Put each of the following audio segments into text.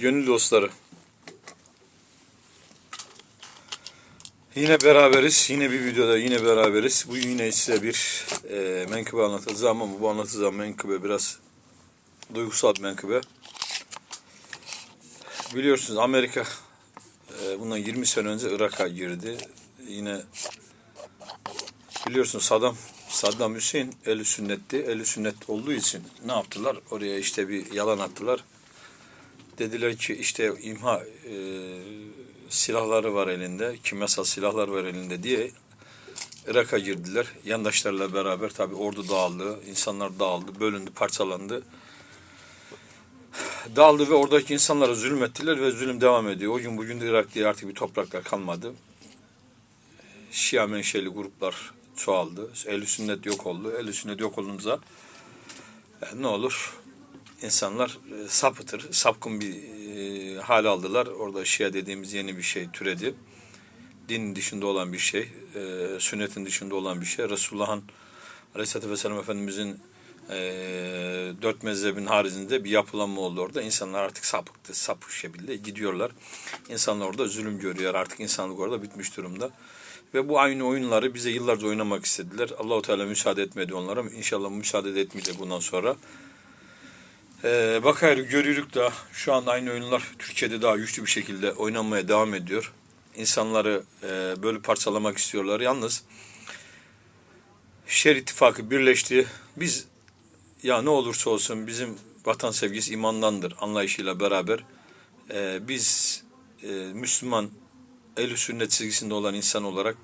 Gönül dostları. Yine beraberiz. Yine bir videoda yine beraberiz. Bu yine size bir e, menkıbe anlatacağım ama bu anlatacağım menkıbe biraz duygusal bir menkıbe. Biliyorsunuz Amerika e, bundan 20 sene önce Irak'a girdi. Yine biliyorsunuz Saddam Saddam Hüseyin eli sünnetti. Eli sünnet olduğu için ne yaptılar? Oraya işte bir yalan attılar. Dediler ki işte imha e, silahları var elinde, kimyasal silahlar var elinde diye Irak'a girdiler. Yandaşlarla beraber tabi ordu dağıldı, insanlar dağıldı, bölündü, parçalandı. Dağıldı ve oradaki insanlara zulmettiler ve zulüm devam ediyor. O gün bugün de Irak diye artık bir topraklar kalmadı. Şia menşeli gruplar çoğaldı. Ehl-i sünnet yok oldu. Ehl-i sünnet yok olunca e, ne olur? İnsanlar e, sapıtır, sapkın bir e, hal aldılar. Orada Şia dediğimiz yeni bir şey türedi. Din dışında olan bir şey, e, sünnetin dışında olan bir şey. Resulullah'ın Aleyhisselatü Vesselam Efendimizin e, dört mezhebin haricinde bir yapılanma oldu orada. İnsanlar artık sapıktı, sapık şekilde gidiyorlar. İnsanlar orada zulüm görüyor. Artık insanlık orada bitmiş durumda. Ve bu aynı oyunları bize yıllarca oynamak istediler. Allahu Teala müsaade etmedi onlara. İnşallah müsaade de etmeyecek bundan sonra. Ee, bakar görüyoruz da şu anda aynı oyunlar Türkiye'de daha güçlü bir şekilde oynanmaya devam ediyor. İnsanları e, böyle parçalamak istiyorlar. Yalnız Şer ittifakı birleşti. Biz ya ne olursa olsun bizim vatan sevgisi imandandır anlayışıyla beraber e, biz e, Müslüman el sünnet çizgisinde olan insan olarak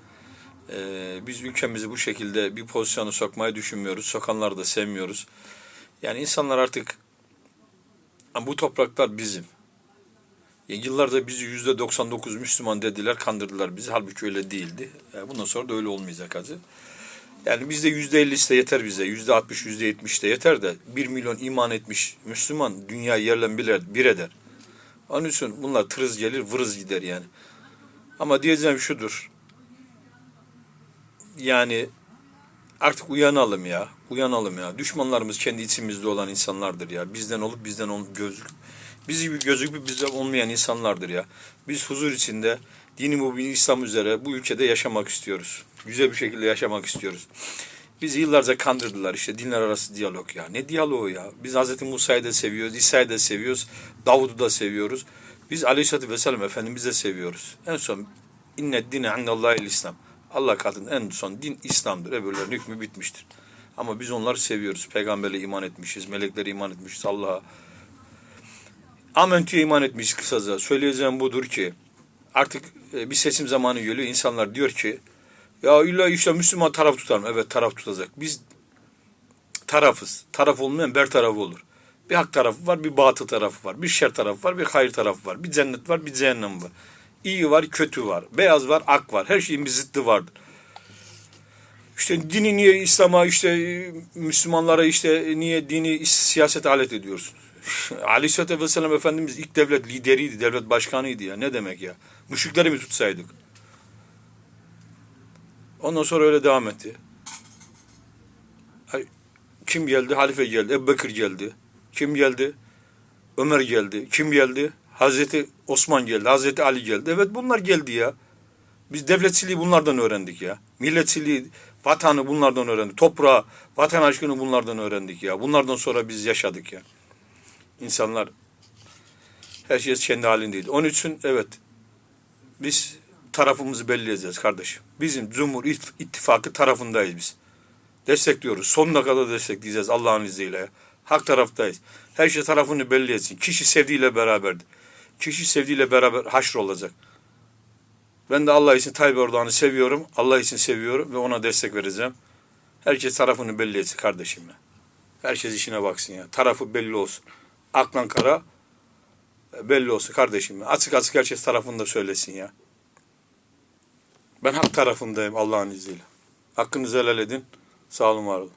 e, biz ülkemizi bu şekilde bir pozisyona sokmayı düşünmüyoruz. Sokanları da sevmiyoruz. Yani insanlar artık bu topraklar bizim. Ya yıllarda bizi yüzde 99 Müslüman dediler, kandırdılar bizi. Halbuki öyle değildi. E, bundan sonra da öyle olmayacak acı. Yani bizde yüzde 50'si de yeter bize. Yüzde 60, yüzde 70 de yeter de 1 milyon iman etmiş Müslüman dünya yerle bir eder. Onun için bunlar tırız gelir, vırız gider yani. Ama diyeceğim şudur. Yani artık uyanalım ya. Uyanalım ya. Düşmanlarımız kendi içimizde olan insanlardır ya. Bizden olup bizden olup gözük. Bizi gibi gözüküp bizden olmayan insanlardır ya. Biz huzur içinde dini mübin İslam üzere bu ülkede yaşamak istiyoruz. Güzel bir şekilde yaşamak istiyoruz. Bizi yıllarca kandırdılar işte dinler arası diyalog ya. Ne diyaloğu ya? Biz Hz. Musa'yı da seviyoruz, İsa'yı da seviyoruz, Davud'u da seviyoruz. Biz Aleyhisselatü Vesselam Efendimiz'i de seviyoruz. En son innet dine annallahil İslam. Allah katında en son din İslam'dır. Öbürlerin hükmü bitmiştir. Ama biz onları seviyoruz. Peygamberle iman etmişiz, meleklere iman etmişiz, Allah'a. Amentü'ye iman etmişiz kısaca. Söyleyeceğim budur ki artık e, bir seçim zamanı geliyor. İnsanlar diyor ki ya illa işte Müslüman taraf tutar mı? Evet taraf tutacak. Biz tarafız. Taraf olmayan ber tarafı olur. Bir hak tarafı var, bir batı tarafı var. Bir şer tarafı var, bir hayır tarafı var. Bir cennet var, bir cehennem var. İyi var, kötü var. Beyaz var, ak var. Her şeyin bir zıttı vardır. İşte dini niye İslam'a işte Müslümanlara işte niye dini siyaset alet ediyorsun? Aleyhisselatü Vesselam Efendimiz ilk devlet lideriydi, devlet başkanıydı ya. Ne demek ya? Müşrikleri mi tutsaydık? Ondan sonra öyle devam etti. Kim geldi? Halife geldi. Ebu Bekir geldi. Kim geldi? Ömer geldi. Kim geldi? Hazreti Osman geldi. Hazreti Ali geldi. Evet bunlar geldi ya. Biz devletçiliği bunlardan öğrendik ya. Milletçiliği, vatanı bunlardan öğrendik. Toprağı, vatan aşkını bunlardan öğrendik ya. Bunlardan sonra biz yaşadık ya. İnsanlar her şey kendi halindeydi. Onun için evet biz tarafımızı belleyeceğiz kardeşim. Bizim Cumhur İttifakı tarafındayız biz. Destekliyoruz. Sonuna kadar destekleyeceğiz Allah'ın izniyle. Hak taraftayız. Her şey tarafını belli etsin. Kişi sevdiğiyle beraberdir. Kişi sevdiğiyle beraber haşr olacak. Ben de Allah için Tayyip Erdoğan'ı seviyorum. Allah için seviyorum ve ona destek vereceğim. Herkes tarafını belli etsin kardeşim. Herkes işine baksın ya. Tarafı belli olsun. Aklan kara belli olsun kardeşim. Açık açık herkes tarafını da söylesin ya. Ben hak tarafındayım Allah'ın izniyle. Hakkınızı helal edin. Sağ olun var olun.